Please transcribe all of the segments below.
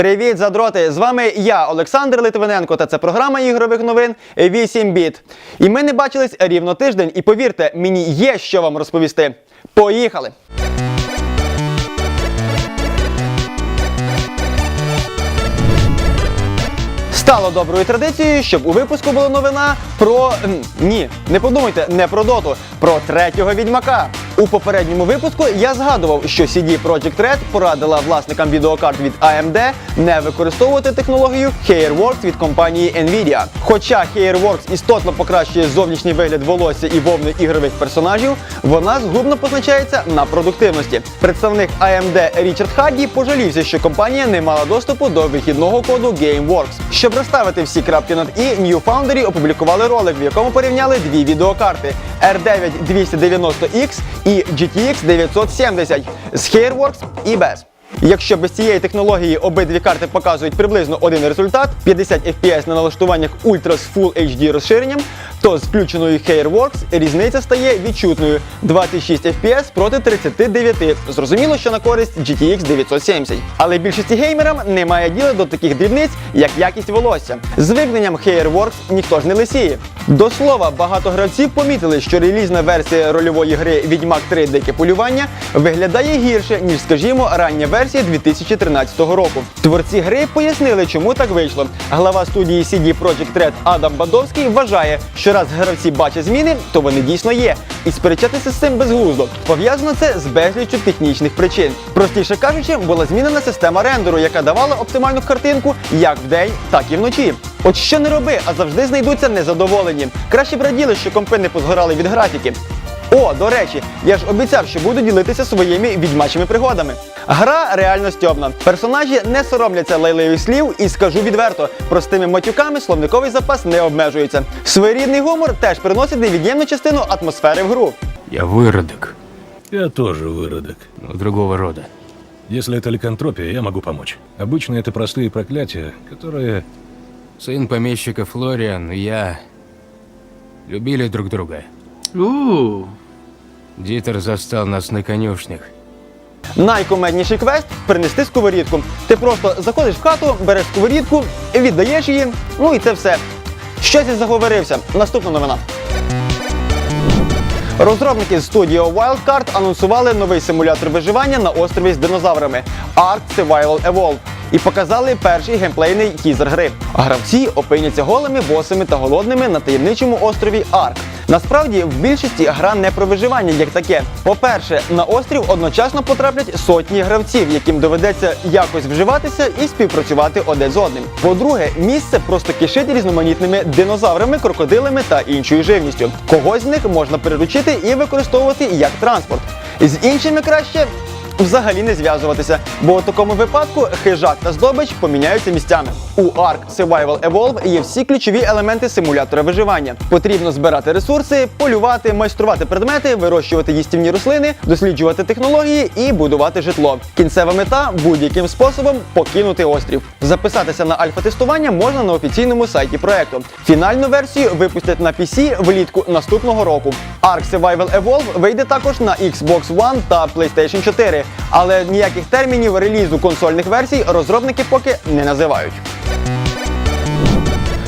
Привіт, задроти! З вами я, Олександр Литвиненко, та це програма ігрових новин 8 біт. І ми не бачились рівно тиждень, і повірте, мені є що вам розповісти. Поїхали! Стало доброю традицією, щоб у випуску була новина про ні, не подумайте, не про доту, про третього відьмака. У попередньому випуску я згадував, що CD Projekt Red порадила власникам відеокарт від AMD не використовувати технологію Hairworks від компанії Nvidia. Хоча Hairworks істотно покращує зовнішній вигляд волосся і вовни ігрових персонажів, вона згубно позначається на продуктивності. Представник AMD Річард Хадді пожалівся, що компанія не мала доступу до вихідного коду GameWorks. Щоб розставити всі крапки над і, New Foundry опублікували ролик, в якому порівняли дві відеокарти R9 290X і GTX 970 з Hairworks і без. Якщо без цієї технології обидві карти показують приблизно один результат 50 FPS на налаштуваннях Ultra з Full HD розширенням, то з включеною Hairworks різниця стає відчутною 26 FPS проти 39. Зрозуміло, що на користь GTX 970. Але більшості геймерам немає діла до таких дрібниць, як якість волосся. З вимкненням Hairworks ніхто ж не лисіє. До слова, багато гравців помітили, що релізна версія рольової гри Відьмак 3 Дике полювання виглядає гірше, ніж, скажімо, рання версія 2013 року. Творці гри пояснили, чому так вийшло. Глава студії CD Projekt Red Адам Бадовський вважає, що раз гравці бачать зміни, то вони дійсно є. І сперечатися з цим безглуздо. Пов'язано це з безліччю технічних причин. Простіше кажучи, була змінена система рендеру, яка давала оптимальну картинку як вдень, так і вночі. От що не роби, а завжди знайдуться незадоволені. Краще б раділи, що компи не позгорали від графіки. О, до речі, я ж обіцяв, що буду ділитися своїми відьмачими пригодами. Гра реально стьобна. Персонажі не соромляться лайливих слів і скажу відверто, простими матюками словниковий запас не обмежується. Своєрідний гумор теж приносить невід'ємну частину атмосфери в гру. Я выродок, Я тоже выродок. но другого рода. Если это ликантропия, я могу помочь. Обычно это простые проклятия, которые... Сын помещика Флориан и я любили друг друга. У, Дитер застал нас на конюшнях. Найкомедніший квест принести сковорідку. Ти просто заходиш в хату, береш сковорідку, віддаєш її, ну і це все. Щось я заговорився. Наступна новина. Розробники з студіо Wildcard анонсували новий симулятор виживання на острові з динозаврами Ark Survival Evolved і показали перший геймплейний тізер гри. Гравці опиняться голими, босими та голодними на таємничому острові Арк. Насправді, в більшості гра не про виживання як таке. По-перше, на острів одночасно потраплять сотні гравців, яким доведеться якось вживатися і співпрацювати один з одним. По-друге, місце просто кишить різноманітними динозаврами, крокодилами та іншою живністю. Когось з них можна приручити і використовувати як транспорт. З іншими краще взагалі не зв'язуватися, бо у такому випадку хижак та здобич поміняються місцями. У Ark Survival Evolve є всі ключові елементи симулятора виживання. Потрібно збирати ресурси, полювати, майструвати предмети, вирощувати їстівні рослини, досліджувати технології і будувати житло. Кінцева мета будь-яким способом покинути острів. Записатися на альфа-тестування можна на офіційному сайті проекту. Фінальну версію випустять на PC влітку наступного року. Ark Survival Evolve вийде також на Xbox One та PlayStation 4, але ніяких термінів релізу консольних версій розробники поки не називають.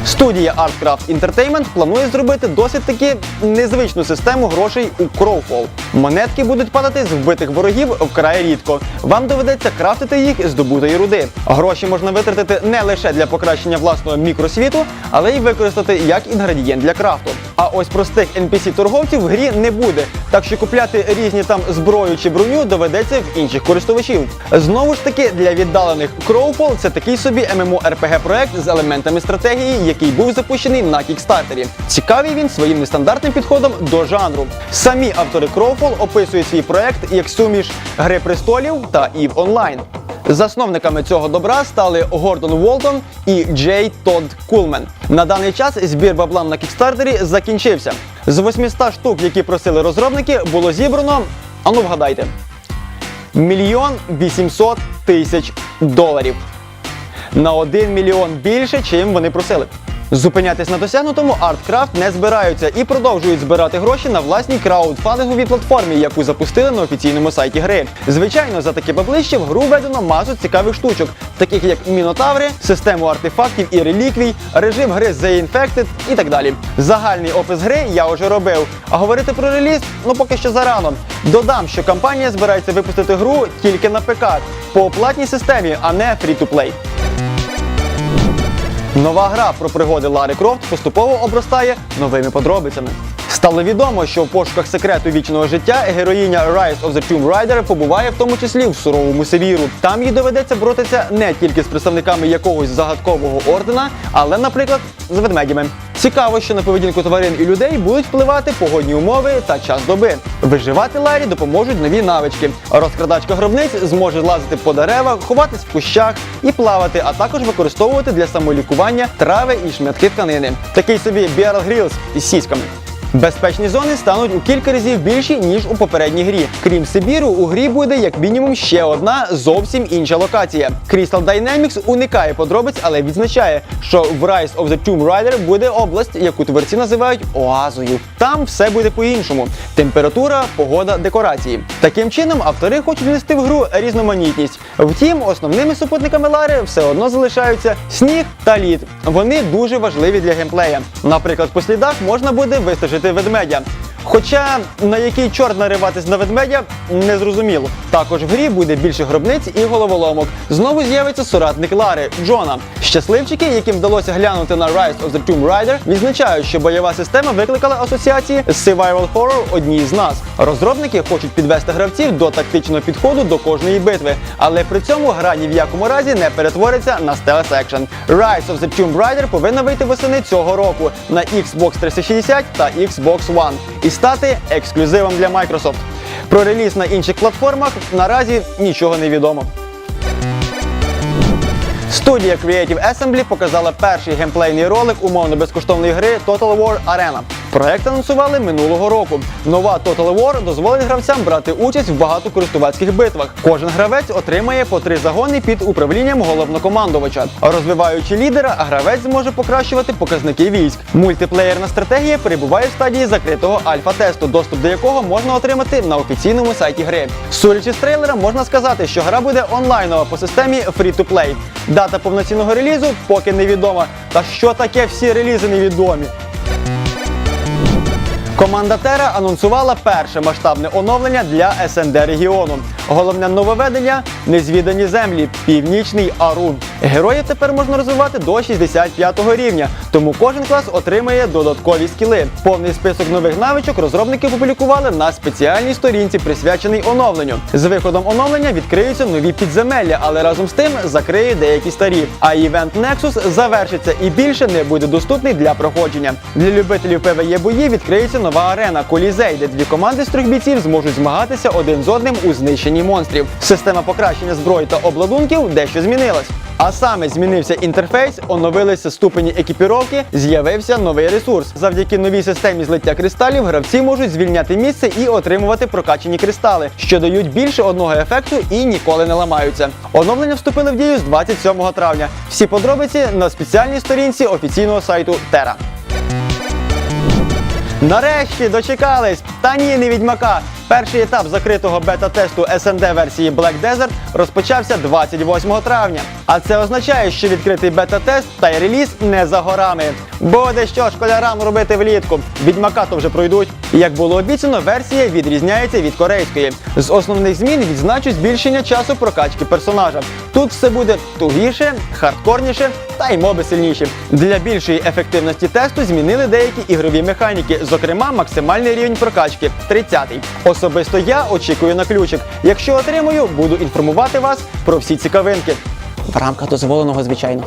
Студія Artcraft Entertainment планує зробити досить таки незвичну систему грошей у Crowfall. Монетки будуть падати з вбитих ворогів вкрай рідко. Вам доведеться крафтити їх з добутої руди. Гроші можна витратити не лише для покращення власного мікросвіту, але й використати як інгредієнт для крафту. А ось простих NPC-торговців в грі не буде, так що купляти різні там зброю чи броню доведеться в інших користувачів. Знову ж таки, для віддалених Crowfall це такий собі MMORPG проект з елементами стратегії, який був запущений на кікстартері. Цікавий він своїм нестандартним підходом до жанру. Самі автори Crowfall описують свій проект як суміш Гри престолів та EVE Online. Засновниками цього добра стали Гордон Волтон і Джей Тодд Кулмен. На даний час збір баблам на кікстартері закінчився. З 800 штук, які просили розробники, було зібрано. Ану вгадайте. Мільйон 800 тисяч доларів. На 1 мільйон більше, чим вони просили. Зупинятись на досягнутому ArtCraft не збираються і продовжують збирати гроші на власній краудфандинговій платформі, яку запустили на офіційному сайті гри. Звичайно, за таке баблище в гру введено масу цікавих штучок, таких як мінотаври, систему артефактів і реліквій, режим гри The Infected і так далі. Загальний опис гри я вже робив. А говорити про реліз ну поки що зарано. Додам, що компанія збирається випустити гру тільки на ПК по оплатній системі, а не free-to-play. Нова гра про пригоди Ларі Крофт поступово обростає новими подробицями. Стало відомо, що в пошуках секрету вічного життя героїня Rise of the Tomb Raider побуває в тому числі в суровому Севіру. Там їй доведеться боротися не тільки з представниками якогось загадкового ордена, але, наприклад, з ведмедями. Цікаво, що на поведінку тварин і людей будуть впливати погодні умови та час доби. Виживати Ларі допоможуть нові навички. Розкрадачка гробниць зможе лазити по деревах, ховатись в кущах і плавати, а також використовувати для самолікування трави і шматки тканини. Такий собі Bear Grylls із сіськами. Безпечні зони стануть у кілька разів більші, ніж у попередній грі. Крім Сибіру, у грі буде як мінімум ще одна зовсім інша локація. Crystal Dynamics уникає подробиць, але відзначає, що в Rise of the Tomb Raider буде область, яку творці називають оазою. Там все буде по-іншому: температура, погода, декорації. Таким чином, автори хочуть внести в гру різноманітність. Втім, основними супутниками Лари все одно залишаються сніг та лід. Вони дуже важливі для геймплея. Наприклад, по слідах можна буде вистежити ведмедя. Хоча на який чорт нариватись на ведмедя не зрозуміло. Також в грі буде більше гробниць і головоломок. Знову з'явиться соратник Лари Джона. Щасливчики, яким вдалося глянути на Rise of the Tomb Raider, відзначають, що бойова система викликала асоціації з Survival Horror одній з нас. Розробники хочуть підвести гравців до тактичного підходу до кожної битви, але при цьому гра ні в якому разі не перетвориться на стелс екшен. Rise of the Tomb Raider повинна вийти восени цього року на Xbox 360 та Xbox One і стати ексклюзивом для Microsoft. Про реліз на інших платформах наразі нічого не відомо. Студія Creative Assembly показала перший геймплейний ролик умовно безкоштовної гри Total War Arena. Проект анонсували минулого року. Нова Total War дозволить гравцям брати участь в багатокористувацьких битвах. Кожен гравець отримає по три загони під управлінням головнокомандувача. Розвиваючи лідера, гравець зможе покращувати показники військ. Мультиплеєрна стратегія перебуває в стадії закритого альфа-тесту, доступ до якого можна отримати на офіційному сайті гри. Судячи з трейлера, можна сказати, що гра буде онлайнова по системі Free-to-Play. Дата повноцінного релізу поки невідома. Та що таке всі релізи невідомі? Команда Тера анонсувала перше масштабне оновлення для СНД регіону. Головне нововведення – незвідані землі, північний Арун. Героїв тепер можна розвивати до 65 рівня, тому кожен клас отримає додаткові скіли. Повний список нових навичок розробники опублікували на спеціальній сторінці, присвяченій оновленню. З виходом оновлення відкриються нові підземелля, але разом з тим закриє деякі старі. А івент Nexus завершиться і більше не буде доступний для проходження. Для любителів PvE бої відкриється нова арена Колізей, де дві команди з трьох бійців зможуть змагатися один з одним у знищенні монстрів. Система покращення зброї та обладунків дещо змінилась. А саме змінився інтерфейс, оновилися ступені екіпіровки, з'явився новий ресурс. Завдяки новій системі злиття кристалів гравці можуть звільняти місце і отримувати прокачені кристали, що дають більше одного ефекту і ніколи не ламаються. Оновлення вступили в дію з 27 травня. Всі подробиці на спеціальній сторінці офіційного сайту Тера. Нарешті дочекались! Та ні, не відьмака. Перший етап закритого бета-тесту SND версії Black Desert розпочався 28 травня. А це означає, що відкритий бета-тест та й реліз не за горами. Буде що школярам робити влітку. Відьмака то вже пройдуть. Як було обіцяно, версія відрізняється від корейської. З основних змін відзначу збільшення часу прокачки персонажа. Тут все буде тугіше, хардкорніше та й моби сильніші. Для більшої ефективності тесту змінили деякі ігрові механіки, зокрема максимальний рівень прокачки 30-й. Особисто я очікую на ключик. Якщо отримую, буду інформувати вас про всі цікавинки. В рамках дозволеного, звичайно.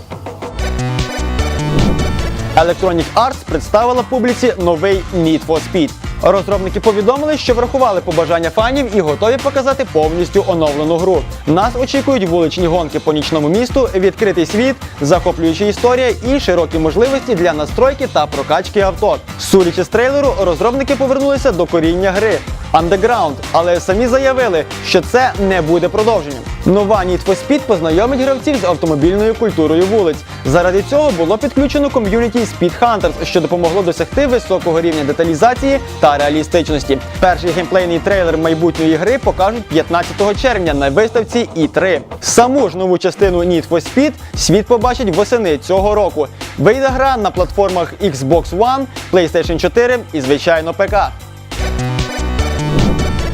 Electronic Arts представила публіці новий Need for Speed. Розробники повідомили, що врахували побажання фанів і готові показати повністю оновлену гру. Нас очікують вуличні гонки по нічному місту, відкритий світ, захоплююча історія і широкі можливості для настройки та прокачки авто. Судячи з трейлеру, розробники повернулися до коріння гри. Underground, але самі заявили, що це не буде продовженням. Нова Need for Speed познайомить гравців з автомобільною культурою вулиць. Заради цього було підключено ком'юніті Speed Hunters, що допомогло досягти високого рівня деталізації та реалістичності. Перший геймплейний трейлер майбутньої гри покажуть 15 червня на виставці E3. Саму ж нову частину Need for Speed світ побачить восени цього року. Вийде гра на платформах Xbox One, PlayStation 4 і звичайно ПК.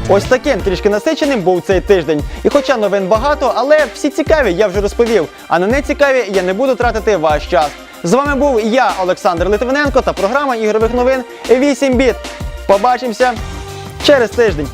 Ось таким трішки насиченим був цей тиждень. І хоча новин багато, але всі цікаві я вже розповів. А на нецікаві я не буду тратити ваш час. З вами був я, Олександр Литвиненко, та програма ігрових новин 8 біт. Побачимося через тиждень.